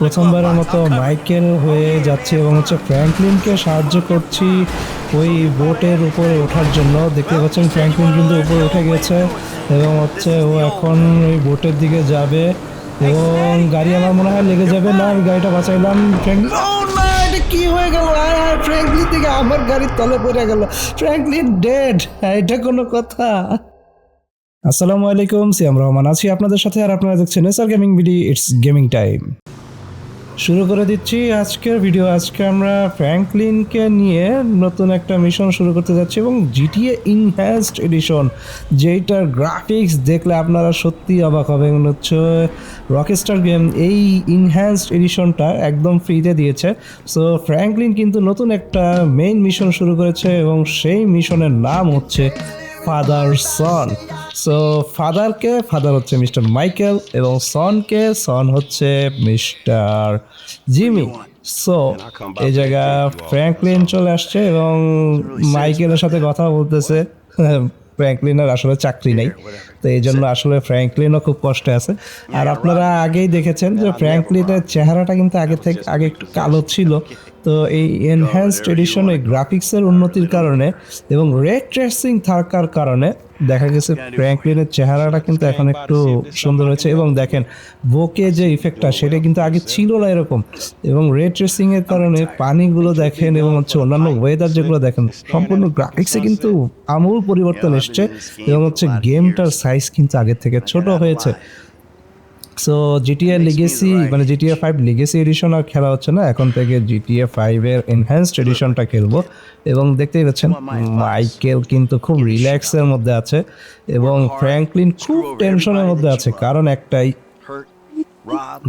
প্রথমবারের মতো মাইকেল হয়ে যাচ্ছে এবং হচ্ছে ফ্র্যাঙ্কলিনকে সাহায্য করছি ওই বোটের উপরে ওঠার জন্য। দেখতে পাচ্ছেন ফ্র্যাঙ্কলিন কিন্তু উপরে উঠে গেছে এবং হচ্ছে ও এখন ওই বোটের দিকে যাবে এবং গাড়ি আমার মনে হয় লেগে যাবে। না আমি গাড়িটা বাঁচাইলাম। কি হয়ে গেল? আয় আয় ফ্র্যাঙ্কলিন থেকে আমার গাড়ির তলে পড়ে গেল। ফ্র্যাঙ্কলিন ডেড এটা কোনো কথা। আসসালামু আলাইকুম সিয়াম রহমান আছি আপনাদের সাথে। আর আপনারা দেখছেন এসআর গেমিং ভিডি ইটস গেমিং টাইম শুরু করে দিচ্ছি আজকের ভিডিও আজকে আমরা ফ্র্যাঙ্কলিনকে নিয়ে নতুন একটা মিশন শুরু করতে যাচ্ছি এবং জিটিএ ইনহ্যান্সড এডিশন যেইটার গ্রাফিক্স দেখলে আপনারা সত্যি অবাক হবেন। হচ্ছে রকেস্টার গেম এই ইনহ্যান্সড এডিশনটা একদম ফ্রিতে দিয়েছে। সো ফ্র্যাঙ্কলিন কিন্তু নতুন একটা মেইন মিশন শুরু করেছে এবং সেই মিশনের নাম হচ্ছে ফাদার সন সো ফাদারকে ফাদার হচ্ছে মিস্টার মাইকেল এবং সনকে সন হচ্ছে মিস্টার জিমি সো এই জায়গা ফ্র্যাঙ্কলিন চলে আসছে এবং মাইকেলের সাথে কথা বলতেছে। ফ্র্যাঙ্কলিনের আসলে চাকরি নেই। তো এই জন্য আসলে ফ্র্যাঙ্কলিনও খুব কষ্টে আছে। আর আপনারা আগেই দেখেছেন যে ফ্র্যাঙ্কলিনের চেহারাটা কিন্তু আগে থেকে, আগে একটু কালো ছিল। তো এই এনহ্যান্সড এডিশন গ্রাফিক্সের উন্নতির কারণে এবং রেড ট্রেসিং থাকার কারণে দেখা গেছে ফ্র্যাঙ্কলিনের চেহারাটা কিন্তু এখন একটু সুন্দর হয়েছে এবং দেখেন বোকে যে ইফেক্টটা সেটা কিন্তু আগে ছিল না এরকম এবং রেড ট্রেসিং এর কারণে পানিগুলো দেখেন এবং হচ্ছে অন্যান্য ওয়েদার যেগুলো দেখেন সম্পূর্ণ গ্রাফিক্সে কিন্তু আমূল পরিবর্তন এসছে এবং হচ্ছে গেমটার সাইজ কিন্তু আগের থেকে ছোট হয়েছে। সো জিটিএ লিগেসি মানে জিটিএ ফাইভ লিগেসি এডিশন আর খেলা হচ্ছে না। এখন থেকে জিটিএ ফাইভের এনহ্যান্সড এডিশনটা খেলব। এবং দেখতেই পাচ্ছেন মাইকেল কিন্তু খুব রিল্যাক্সের মধ্যে আছে এবং ফ্র্যাঙ্কলিন খুব টেনশনের মধ্যে আছে। কারণ একটাই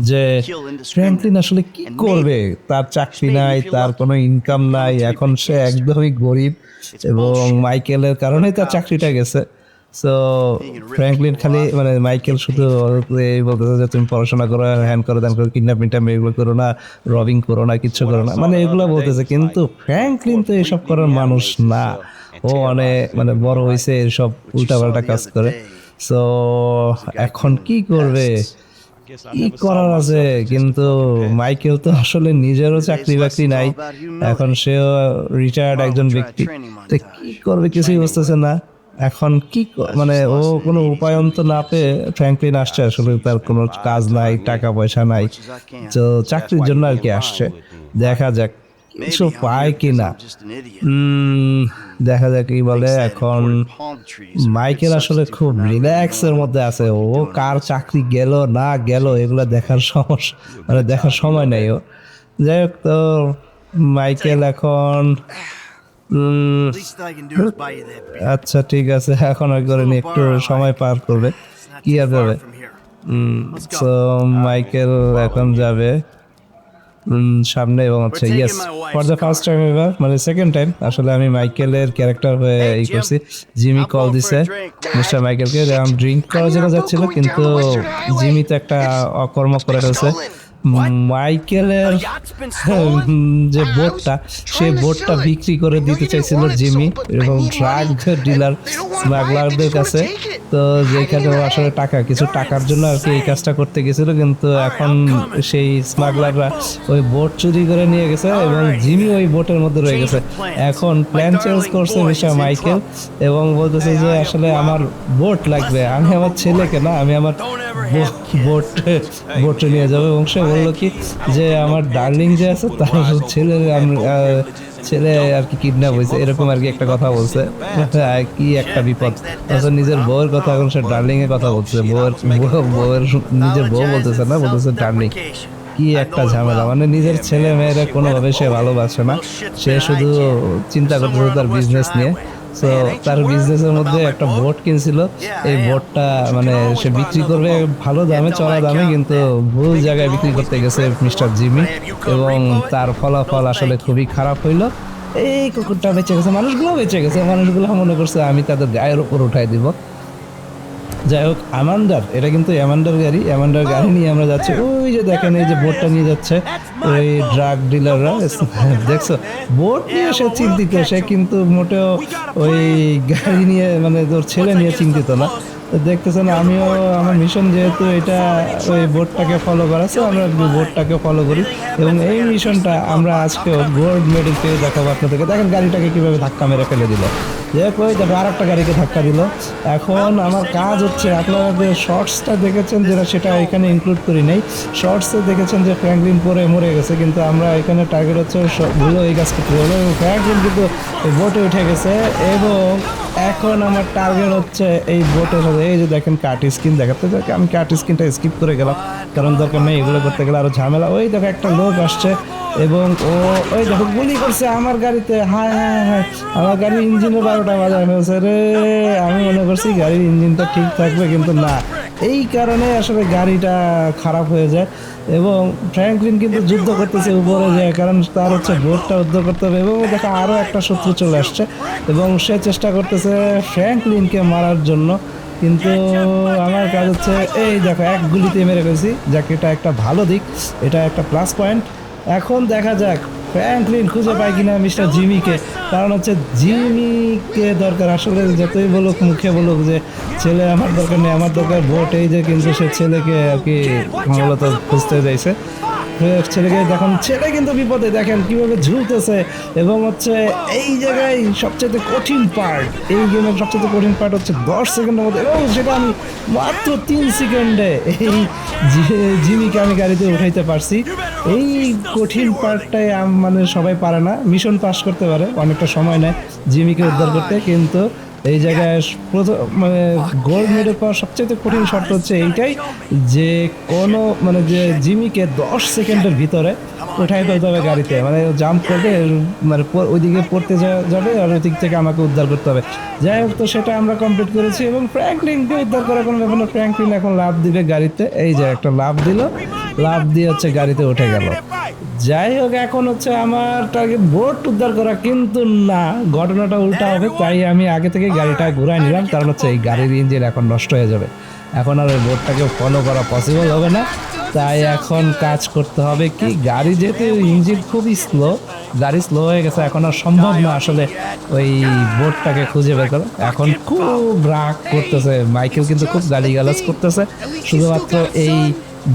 যে ফ্র্যাঙ্কলিন আসলে কি করবে? তার চাকরি নাই তার কোনো ইনকাম নাই এখন সে একদমই গরিব এবং মাইকেলের কারণেই তার চাকরিটা গেছে। সো ফ্র্যাঙ্কলিন খালি মানে মাইকেল শুধু এই বলতেছে যে, তুমি পড়াশোনা করো হ্যান করো করো এগুলো করো না রবিং করো না করো না। মানে এগুলো বলতেছে, কিন্তু ফ্র্যাঙ্কলিন তো এসব করার মানুষ না। ও মানে মানে বড় হয়েছে এসব উল্টাপাল্টা কাজ করে। সো এখন কি করবে? কি করার আছে? কিন্তু মাইকেল তো আসলে নিজেরও চাকরি বাকরি নাই। এখন সেও রিটায়ার্ড একজন ব্যক্তি। কি করবে কিছুই বুঝতেছে না। এখন কি মানে ও কোনো উপায়ন্ত না পেয়ে ফ্র্যাঙ্কলিন আসছে আসলে তার কোনো কাজ নাই টাকা পয়সা নাই। তো চাকরির জন্য আর কি আসছে? দেখা যাক কিছু পায় কিনা উম, দেখা যাক কি বলে এখন মাইকেল আসলে খুব রিল্যাক্সের মধ্যে আছে। ও কার চাকরি গেল না গেল এগুলো দেখার সমস্যা মানে দেখার সময় নেই ও। যাই হোক তো মাইকেল এখন আচ্ছা ঠিক আছে। এখন ওই করে নিয়ে একটু সময় পার করবে। কি আর যাবে? মাইকেল এখন যাবে। সামনে এবং হচ্ছে yes for the first time এবার মানে সেকেন্ড টাইম আসলে আমি মাইকেলের ক্যারেক্টার হয়ে এই করছি। জিমি কল দিছে। মিস্টার মাইকেলকে ড্রিঙ্ক করার জন্য যাচ্ছিল কিন্তু জিমি তো একটা অকর্ম করে ফেলছে। মাইকেলের যে বোটটা সেই বোটটা বিক্রি করে দিতে চাইছিল জিমি এবং ড্রাগ ডিলার স্মাগলারদের কাছে। তো যেখানে আসলে টাকা কিছু টাকার জন্য আর কি এই কাজটা করতে গেছিল কিন্তু এখন সেই স্মাগলাররা ওই বোট চুরি করে নিয়ে গেছে এবং জিমি ওই বোটের মধ্যে রয়ে গেছে। এখন প্ল্যান চেঞ্জ করছে মিস্টার মাইকেল এবং বলতেছে যে আসলে আমার বোট লাগবে আমি আমার ছেলেকে না আমি আমার বোট বোটে নিয়ে যাবে। এবং সে বলল কি, যে আমার ডার্লিং যে আছে, তার ছেলে ছেলে আর কি কিডন্যাপ হয়েছে। এরকম আর কি একটা কথা বলছে। কি একটা বিপদ। অথচ নিজের বউয়ের কথা এখন সে ডার্লিং এর কথা বলছে বউয়ের, বউ- বউয়ের নিজের বউ বলতেছে না, বলতেছে ডার্লিং কি একটা ঝামেলা। মানে নিজের ছেলে মেয়েরা কোনোভাবে সে ভালোবাসে না। সে শুধু চিন্তা করতেছে তার বিজনেস নিয়ে। তো তার বিজনেসের মধ্যে একটা বোট কিনছিল। এই বোটটা মানে সে বিক্রি করবে ভালো দামে চড়া দামে কিন্তু ভুল জায়গায় বিক্রি করতে গেছে মিস্টার জিমি এবং তার ফলাফল আসলে খুবই খারাপ হইল। এই কুকুরটা বেঁচে গেছে মানুষগুলো বেঁচে গেছে মানুষগুলো মনে করছে আমি তাদের গায়ের উপর উঠাই দিব। যাই হোক অ্যামান্ডার এটা কিন্তু অ্যামান্ডার গাড়ি অ্যামান্ডার গাড়ি নিয়ে আমরা যাচ্ছি। ওই যে দেখেন এই যে বোটটা নিয়ে যাচ্ছে ওই ড্রাগ ডিলাররা দেখছ? বোট নিয়ে সে চিন্তিত সে কিন্তু মোটেও ওই গাড়ি নিয়ে মানে তোর ছেলে নিয়ে চিন্তিত না। তো দেখতেছেন আমিও আমার মিশন যেহেতু এটা ওই বোর্ডটাকে ফলো করা আছে আমরা বোর্ডটাকে ফলো করি। এবং এই মিশনটা আমরা আজকেও গোল্ড মেডেল পেয়ে দেখাবো আপনাদেরকে। দেখেন গাড়িটাকে কীভাবে ধাক্কা মেরে ফেলে দিল। যে কই দেখো আর একটা গাড়িকে ধাক্কা দিল। এখন আমার কাজ হচ্ছে, আপনারা যে শর্টসটা দেখেছেন যেটা, সেটা এখানে ইনক্লুড করি নাই। শর্টসে দেখেছেন যে ফ্র্যাঙ্কলিন পরে মরে গেছে, কিন্তু আমরা এখানে টার্গেট হচ্ছে ভুলো এই কাজ করতে হবে এবং ফ্র্যাঙ্কলিন কিন্তু বোটে উঠে গেছে, এবং এখন আমার টার্গেট হচ্ছে এই বোটের সাথে। এই যে দেখেন কাট স্কিন দেখাতে দেখে আমি কাট স্কিনটা স্কিপ করে গেলাম। কারণ দরকার নেই, এগুলো করতে গেলে আরও ঝামেলা। ওই দেখো, একটা লোক আসছে এবং ও, ওই দেখো, গুলি করছে আমার গাড়িতে। হায় হায় হায় আমার গাড়ির ইঞ্জিনে বারোটা বাজায় ফেলছে রে। আমি মনে করছি গাড়ির ইঞ্জিনটা ঠিক থাকবে, কিন্তু না। এই কারণে আসলে গাড়িটা খারাপ হয়ে যায়। এবং ফ্র্যাঙ্কলিন কিন্তু যুদ্ধ করতেছে উপরে যায়, কারণ তার হচ্ছে বোর্ডটা উদ্ধ করতে হবে। এবং দেখো আরও একটা শত্রু চলে আসছে। এবং সে চেষ্টা করতেছে ফ্র্যাঙ্কলিনকে মারার জন্য। কিন্তু আমার কাজ হচ্ছে, এই দেখো, এক গুলিতে মেরে ফেলছি। যাক, এটা একটা ভালো দিক। এটা একটা প্লাস পয়েন্ট এখন দেখা যাক ফ্র্যাঙ্কলিন খুঁজে পায় কিনা মিস্টার জিমিকে কারণ হচ্ছে জিমিকে দরকার। আসলে যতই বলুক, মুখে বলুক যে, ছেলে আমার দরকার নেই, আমার দরকার ভোট। এই যে কিন্তু সে ছেলেকে আর কি মূলত খুঁজতে যাইছে। ছেলেকে দেখুন, ছেলে কিন্তু বিপদে, দেখেন কীভাবে ঝুলতেছে। এবং হচ্ছে এই জায়গায় সবচেয়ে কঠিন পার্ট এই গেমের সবচেয়ে কঠিন পার্ট হচ্ছে দশ সেকেন্ডের মধ্যে। এবং সেটা আমি মাত্র তিন সেকেন্ডে এই জিমিকে আমি গাড়িতে উঠাইতে পারছি। এই কঠিন পার্টটাই মানে সবাই পারে না। মিশন পাস করতে পারে, অনেকটা সময় নেয় জিমিকে উদ্ধার করতে, কিন্তু এই জায়গায় প্রথম মানে গোল্ড মেডেল পাওয়ার সবচেয়ে কঠিন শর্ত হচ্ছে এইটাই যে কোনো মানে যে জিমিকে দশ সেকেন্ডের ভিতরে উঠাই ফেলতে হবে গাড়িতে। মানে জাম্প করবে মানে ওইদিকে পড়তে যাবে আর ওই দিক থেকে আমাকে উদ্ধার করতে হবে। যাই হোক, তো সেটা আমরা কমপ্লিট করেছি এবং ফ্র্যাঙ্কলিনকে উদ্ধার করার কোনো ব্যাপার না। ফ্র্যাঙ্কলিন এখন লাভ দিবে গাড়িতে। এই যে একটা লাভ দিল। লাভ দিয়ে হচ্ছে গাড়িতে উঠে গেল। যাই হোক এখন হচ্ছে আমার টার্গেট উদ্ধার করা কিন্তু না। ঘটনাটা উল্টা হবে, তাই আমি আগে থেকে গাড়িটা ঘুরাই নিলাম, কারণ হচ্ছে এই গাড়ির ইঞ্জিন এখন নষ্ট হয়ে যাবে। এখন আর ওই বোটটাকে ফলো করা পসিবল হবে না। তাই এখন কাজ করতে হবে কি, গাড়ি যেহেতু ইঞ্জিন খুবই স্লো গাড়ি স্লো হয়ে গেছে, এখন আর সম্ভব না আসলে ওই বোটটাকে খুঁজে বের করা। এখন খুব রাগ করতেছে, মাইকেল কিন্তু খুব গালি গালাজ করতেছে। শুধুমাত্র এই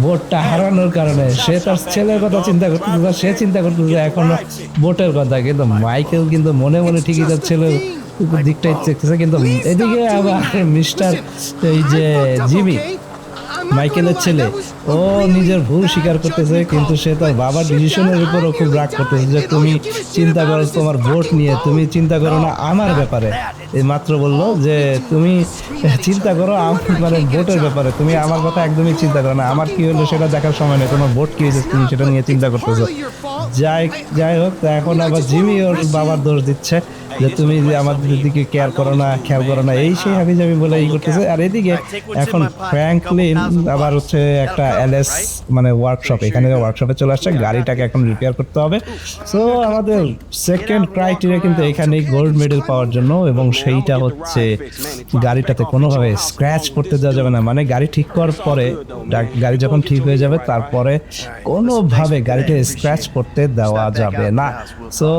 বোটটা হারানোর কারণে সে তার ছেলের কথা চিন্তা করতেছে সে চিন্তা করতেছে এখনও ভোটের কথা, কিন্তু মাইকেল কিন্তু মনে মনে ঠিকই তার ছেলের দিকটাই দেখতেছে, কিন্তু এদিকে আবার মিস্টার এই যে জিমি মাইকেলের ছেলে। ও নিজের ভুল স্বীকার করতেছে কিন্তু সে তার বাবার ডিসিশনের উপরও খুব রাগ করতেছে যে তুমি চিন্তা করো তোমার ভোট নিয়ে তুমি চিন্তা করো না আমার ব্যাপারে। এই মাত্র বলল যে তুমি চিন্তা করো আম- মানে ভোটের ব্যাপারে। তুমি আমার কথা একদমই চিন্তা করো না। আমার কি হলো সেটা দেখার সময় নেই। তোমার ভোট কি হয়েছে তুমি সেটা নিয়ে চিন্তা করতেছো। যাই যাই হোক তা এখন আবার জিমি ওর বাবার দোষ দিচ্ছে যে তুমি যে আমাদের দিকে কেয়ার করো না খেয়াল করো না এই সেই হাবি জাবি বলে এই করতেছে। আর এদিকে এখন ফ্র্যাঙ্কলিন আবার হচ্ছে একটা এলএস মানে ওয়ার্কশপ এখানে ওয়ার্কশপে চলে আসছে গাড়িটাকে এখন রিপেয়ার করতে হবে। সো আমাদের সেকেন্ড ক্রাইটেরিয়া কিন্তু এখানেই গোল্ড মেডেল পাওয়ার জন্য এবং সেইটা হচ্ছে গাড়িটাতে কোনোভাবে স্ক্র্যাচ করতে দেওয়া যাবে না। মানে গাড়ি ঠিক করার পরে গাড়ি যখন ঠিক হয়ে যাবে তারপরে কোনোভাবে গাড়িটা স্ক্র্যাচ করতে দেওয়া যাবে না। সো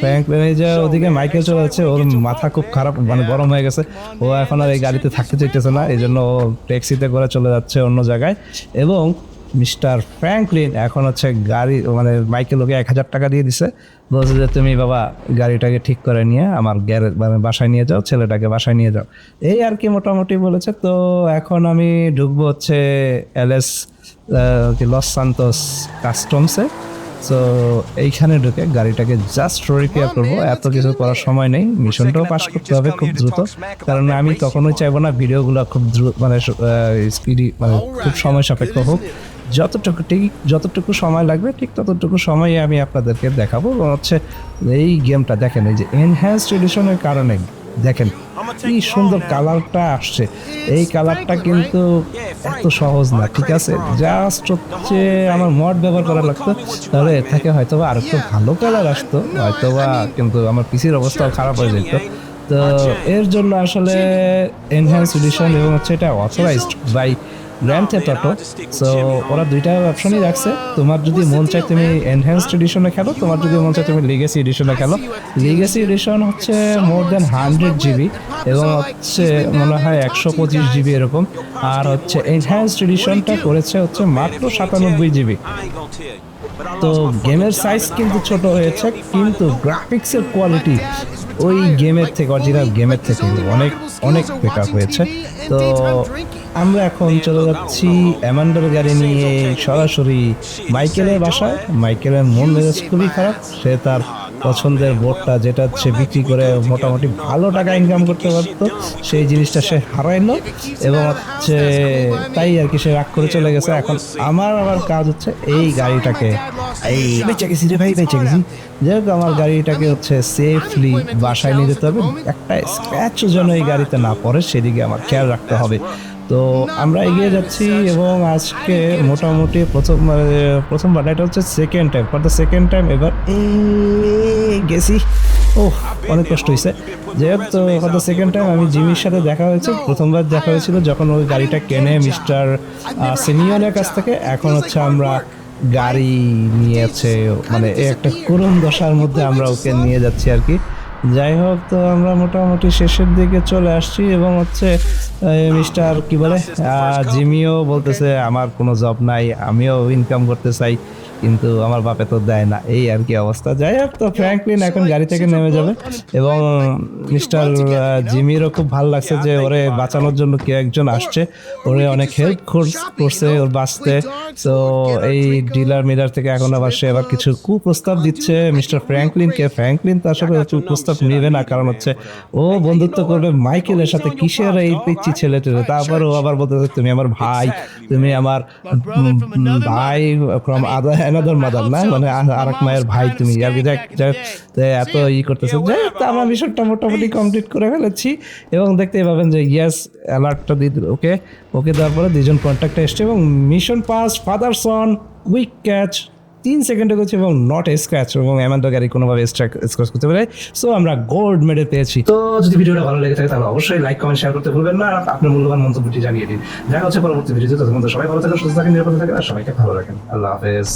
ফ্র্যাঙ্কলিন এই যে ওদিকে মাইকেল চলে যাচ্ছে ওর মাথা খুব খারাপ মানে গরম হয়ে গেছে। ও এখন আর এই গাড়িতে থাকতে চাইতেছে না এই জন্য ও ট্যাক্সিতে করে চলে যাচ্ছে অন্য জায়গায়। এবং মিস্টার ফ্র্যাঙ্কলিন এখন হচ্ছে গাড়ি মানে মাইকেল ওকে এক হাজার টাকা দিয়ে দিছে। বলছে যে তুমি বাবা গাড়িটাকে ঠিক করে নিয়ে আমার গ্যারেজ মানে বাসায় নিয়ে যাও ছেলেটাকে বাসায় নিয়ে যাও। এই আর কি মোটামুটি বলেছে। তো এখন আমি ঢুকবো হচ্ছে এলএস কি লস সান্তোস কাস্টমসে সো এইখানে ঢুকে গাড়িটাকে জাস্ট রিপেয়ার করব। এত কিছু করার সময় নেই। মিশনটাও পাস করতে হবে খুব দ্রুত। কারণ আমি তখনই চাইব না ভিডিওগুলো খুব দ্রুত মানে স্পিডি মানে খুব সময় সাপেক্ষ হোক। যতটুকু ঠিক যতটুকু সময় লাগবে ঠিক ততটুকু সময়ে আমি আপনাদেরকে দেখাবো। হচ্ছে এই গেমটা দেখেন এই যে এনহ্যান্সড এডিশনের কারণে দেখেন, কি সুন্দর কালারটা আসছে। এই কালারটা কিন্তু এত সহজ না, ঠিক আছে? জাস্ট হচ্ছে আমার মড ব্যবহার করা লাগতো, তাহলে এর থেকে হয়তো বা আর একটু ভালো কালার আসতো হয়তো বা কিন্তু আমার পিসির অবস্থাও খারাপ হয়ে যেত। তো এর জন্য আসলে এনহ্যান্স এডিশন এবং হচ্ছে এটা authorised by Grand Theft Auto so ওরা দুইটা অপশনই রাখছে। তোমার যদি মন চায় তুমি এনহ্যান্সড এডিশনে খেলো তোমার যদি মন চায় তুমি লিগেসি এডিশনে খেলো। লিগেসি এডিশন হচ্ছে মোর দেন হান্ড্রেড জিবি এবং হচ্ছে মনে হয় একশো পঁচিশ জিবি এরকম। আর হচ্ছে এনহ্যান্সড এডিশনটা করেছে হচ্ছে মাত্র সাতানব্বই জিবি তো গেমের সাইজ কিন্তু ছোট হয়েছে কিন্তু গ্রাফিক্সের কোয়ালিটি ওই গেমের থেকে অরিজিনাল গেমের থেকে অনেক অনেক বেটার হয়েছে। তো আমরা এখন চলে যাচ্ছি অ্যামান্ডার গাড়ি নিয়ে সরাসরি মাইকেলের বাসায়। মাইকেলের মন মেজাজ খুবই খারাপ। সে তার পছন্দের বোর্ডটা যেটা হচ্ছে বিক্রি করে মোটামুটি ভালো টাকা ইনকাম করতে পারতো, সেই জিনিসটা সে হারাইলো এবং হচ্ছে তাই আর কি সে রাগ করে চলে গেছে। এখন আমার আবার কাজ হচ্ছে এই গাড়িটাকে। এই ভাই আমার গাড়িটাকে হচ্ছে সেফলি বাসায় নিয়ে যেতে হবে। একটা স্ক্র্যাচ যেন এই গাড়িতে না পড়ে, সেদিকে আমার খেয়াল রাখতে হবে। তো আমরা এগিয়ে যাচ্ছি এবং আজকে মোটামুটি প্রথম আহ, প্রথমবার এটা হচ্ছে second time for the second time এবার গেছি। ও অনেক কষ্ট হয়েছে। যাই হোক তো ফর দ্য সেকেন্ড টাইম আমি জিমির সাথে দেখা হয়েছে প্রথমবার দেখা হয়েছিল যখন ওই গাড়িটা কেনে মিস্টার সিনিয়রের কাছ থেকে। এখন হচ্ছে আমরা গাড়ি নিয়েছে মানে একটা করুণ দশার মধ্যে আমরা ওকে নিয়ে যাচ্ছি আর কি। যাই হোক তো আমরা মোটামুটি শেষের দিকে চলে আসছি এবং হচ্ছে মিস্টার কি বলে? জিমিও বলতেছে, আমার কোনো জব নাই, আমিও ইনকাম করতে চাই। কিন্তু আমার বাপে তো দেয় না। এই আর কি অবস্থা। যাই হোক তো ফ্র্যাঙ্কলিন এখন গাড়ি থেকে নেমে যাবে। এবং মিস্টার জিমিরও খুব ভালো লাগছে যে ওরে বাঁচানোর জন্য কেউ একজন আসছে। ওরে অনেক হেল্প করছে ওর বাঁচতে। তো এই ডিলার মিলার থেকে এখন আবার সে আবার কিছু কুপ্রস্তাব দিচ্ছে। মিস্টার ফ্র্যাঙ্কলিনকে ফ্র্যাঙ্কলিন তার সাথে কুপ্রস্তাব নেবে না কারণ হচ্ছে ও বন্ধুত্ব করবে মাইকেলের সাথে। কিসের এই পিচ্ছি ছেলে টেলে তারপর ও আবার বলতেছে তুমি আমার ভাই তুমি আমার ভাই ফ্রম আদার অ্যানাদার মাদার না? মানে আর এক মায়ের ভাই তুমি আর যাক যাক, এত ই করতেছে। যাই তো আমরা মিশনটা মোটামুটি কমপ্লিট করে ফেলেছি এবং দেখতেই পাবেন যে ইয়াস অ্যালার্টটা দিয়ে দিল ওকে ওকে দেওয়ার পরে দুজন কন্ট্যাক্টে এসছে এবং mission pass father son quick catch তিন সেকেন্ডে করছে এবং নট স্ক্র্যাচ এবং অ্যামান্ডো গাড়ি কোনোভাবে স্ক্র্যাচ করতে পারে। সো আমরা গোল্ড মেডেল পেয়েছি। তো যদি ভিডিওটা ভালো লেগে থাকে তাহলে অবশ্যই লাইক কমেন্ট শেয়ার করতে ভুলবেন না। আপনার মূল্যবান মন্তব্যটি জানিয়ে দিন। দেখা হচ্ছে পরবর্তী ভিডিওতে তখন তো সবাই ভালো থাকেন সুস্থ থাকেন নিরাপদে থাকেন আর সবাইকে ভালো রাখেন। আল্লাহ হাফেজ।